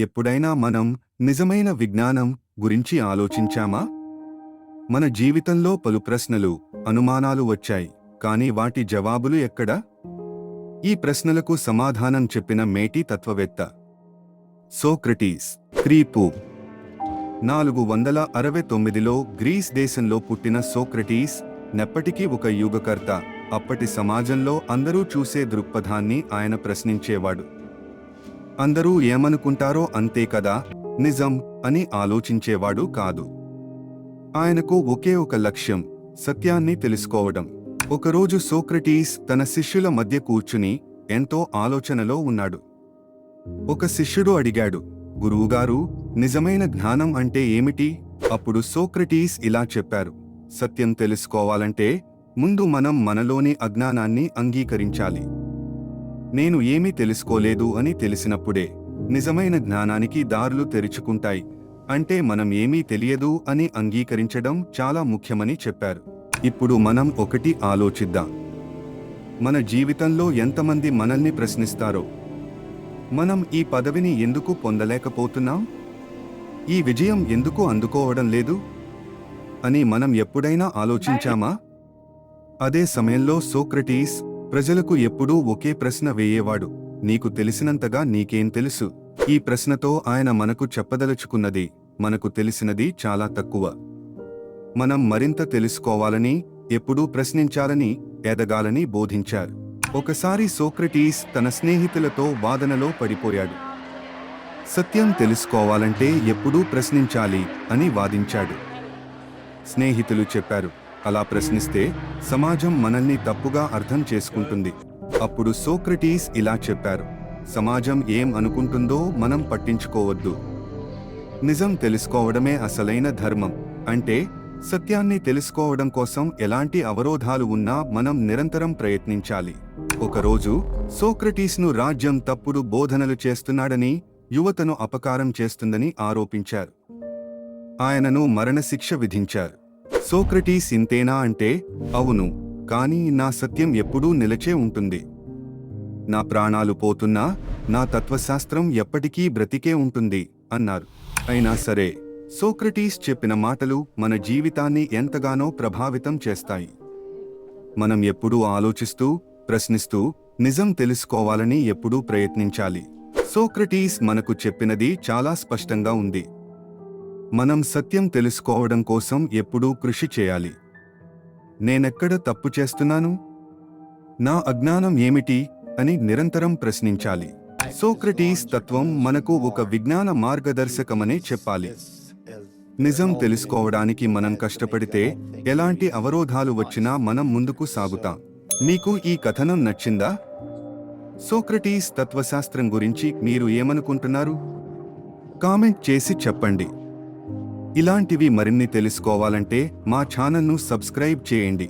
ఎప్పుడైనా మనం నిజమైన విజ్ఞానం గురించి ఆలోచించామా? మన జీవితంలో పలు ప్రశ్నలు అనుమానాలు వచ్చాయి. కానీ వాటి జవాబులు ఎక్కడ? ఈ ప్రశ్నలకు సమాధానం చెప్పిన మేటి తత్వవేత్త సోక్రటీస్ క్రీపు. నాలుగు వందల అరవై తొమ్మిదిలో గ్రీస్ దేశంలో పుట్టిన సోక్రటీస్ నెప్పటికీ ఒక యుగకర్త. అప్పటి సమాజంలో అందరూ చూసే దృక్పథాన్ని ఆయన ప్రశ్నించేవాడు. అందరూ ఏమనుకుంటారో అంతే కదా? నిజం అని ఆలోచించేవాడు కాదు. ఆయనకు ఒకే ఒక లక్ష్యం సత్యాన్ని తెలుసుకోవడం. ఒకరోజు సోక్రటీస్ తన శిష్యుల మధ్య కూర్చుని ఎంతో ఆలోచనలో ఉన్నాడు. ఒక శిష్యుడు అడిగాడు గురువుగారు నిజమైన జ్ఞానం అంటే ఏమిటి? అప్పుడు సోక్రటీస్ ఇలా చెప్పారు సత్యం తెలుసుకోవాలంటే ముందు మనం మనలోని అజ్ఞానాన్ని అంగీకరించాలి. నేను ఏమీ తెలుసుకోలేదు అని తెలిసినప్పుడే నిజమైన జ్ఞానానికి దారులు తెరుచుకుంటాయి. అంటే మనం ఏమీ తెలియదు అని అంగీకరించడం చాలా ముఖ్యమని చెప్పారు. ఇప్పుడు మనం ఒకటి ఆలోచిద్దాం. మన జీవితంలో ఎంతమంది మనల్ని ప్రశ్నిస్తారో. మనం ఈ పదవిని ఎందుకు పొందలేకపోతున్నాం? ఈ విజయం ఎందుకు అందుకోవడం లేదు? అని మనం ఎప్పుడైనా ఆలోచించామా? అదే సమయంలో సోక్రటీస్ ప్రజలకు ఎప్పుడూ ఒకే ప్రశ్న వేయేవాడు. నీకు తెలిసినంతగా నీకేం తెలుసు? ఈ ప్రశ్నతో ఆయన మనకు చెప్పదలుచుకున్నది మనకు తెలిసినది చాలా తక్కువ. మనం మరింత తెలుసుకోవాలని ఎప్పుడూ ప్రశ్నించాలని ఎదగాలని బోధించారు. ఒకసారి సోక్రటీస్ తన స్నేహితులతో వాదనలో పడిపోయాడు. సత్యం తెలుసుకోవాలంటే ఎప్పుడూ ప్రశ్నించాలి అని వాదించాడు. స్నేహితులు చెప్పారు అలా ప్రశ్నిస్తే సమాజం మనల్ని తప్పుగా అర్థం చేసుకుంటుంది. అప్పుడు సోక్రటీస్ ఇలా చెప్పారు. సమాజం ఏం అనుకుంటుందో మనం పట్టించుకోవద్దు. నిజం తెలుసుకోవడమే అసలైన ధర్మం. అంటే సత్యాన్ని తెలుసుకోవడం కోసం ఎలాంటి అవరోధాలు ఉన్నా మనం నిరంతరం ప్రయత్నించాలి. ఒకరోజు సోక్రటీస్ను రాజ్యం తప్పుడు బోధనలు చేస్తున్నాడని యువతను అపకారం చేస్తుందని ఆరోపించారు. ఆయనను మరణశిక్ష విధించారు. సోక్రటీస్ ఇంతేనా అంటే అవును కానీ నా సత్యం ఎప్పుడూ నిలచే ఉంటుంది. నా ప్రాణాలు పోతున్నా నా తత్వశాస్త్రం ఎప్పటికీ బ్రతికే ఉంటుంది అన్నారు. అయినా సరే సోక్రటీస్ చెప్పిన మాటలు మన జీవితాన్ని ఎంతగానో ప్రభావితం చేస్తాయి. మనం ఎప్పుడూ ఆలోచిస్తూ ప్రశ్నిస్తూ నిజం తెలుసుకోవాలని ఎప్పుడూ ప్రయత్నించాలి. సోక్రటీస్ మనకు చెప్పినది చాలా స్పష్టంగా ఉంది. మనం సత్యం తెలుసుకోవడం కోసం ఎప్పుడూ కృషి చేయాలి. నేనెక్కడ తప్పు చేస్తున్నాను? నా అజ్ఞానం ఏమిటి? అని నిరంతరం ప్రశ్నించాలి. సోక్రటీస్ తత్వం మనకు ఒక విజ్ఞాన మార్గదర్శకమనే చెప్పాలి. నిజం తెలుసుకోవడానికి మనం కష్టపడితే ఎలాంటి అవరోధాలు వచ్చినా మనం ముందుకు సాగుతాం. మీకు ఈ కథనం నచ్చిందా? సోక్రటీస్ తత్వశాస్త్రం గురించి మీరు ఏమనుకుంటున్నారు? కామెంట్ చేసి చెప్పండి. ఇలాంటివి మరిన్ని తెలుసుకోవాలంటే మా ఛానల్ను సబ్స్క్రైబ్ చేయండి.